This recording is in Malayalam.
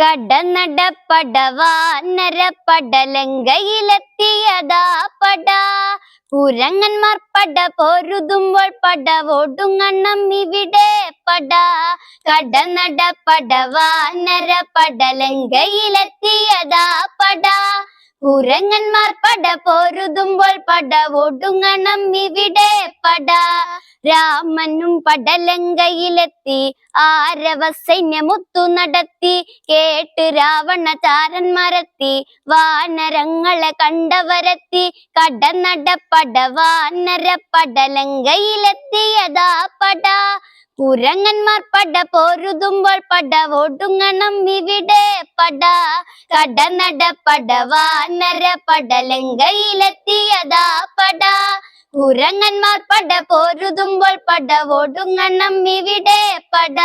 കടനടപ്പടവാനരപ്പടലങ്കയിലെത്തിയതാ പട. കുരങ്ങന്മാർ പട പൊരുതുമ്പോൾ പട ഒടുങ്ങണം ഇവിടെ പട. കടനടപ്പടവാനരപ്പടലങ്കയിലെത്തിയതാ പട. കുരങ്ങന്മാർ പട പൊരുതുമ്പോൾ പട ഒടുങ്ങണം ഇവിടെ പട. രാമനും പടലങ്കയിലെത്തി ആരവ സൈന്യമുത്തു നടത്തി കേട്ട് രാവണ ചാരന്മാരെത്തി വാനരങ്ങളെ കണ്ടവരെത്തി കടനടപ്പട പട വാനര പടലങ്കയിലെത്തിയതാ പട. കുരങ്ങന്മാർ പട പോരുതുമ്പോൾ പട ഒടുങ്ങണം ഇവിടെ പട. കടനട വാനര പടലങ്കയിലെത്തിയതാ പട. കുരങ്ങന്മാർ പട പോരുതുമ്പോൾ പട ഒടുങ്ങണം ഇവിടെ പട.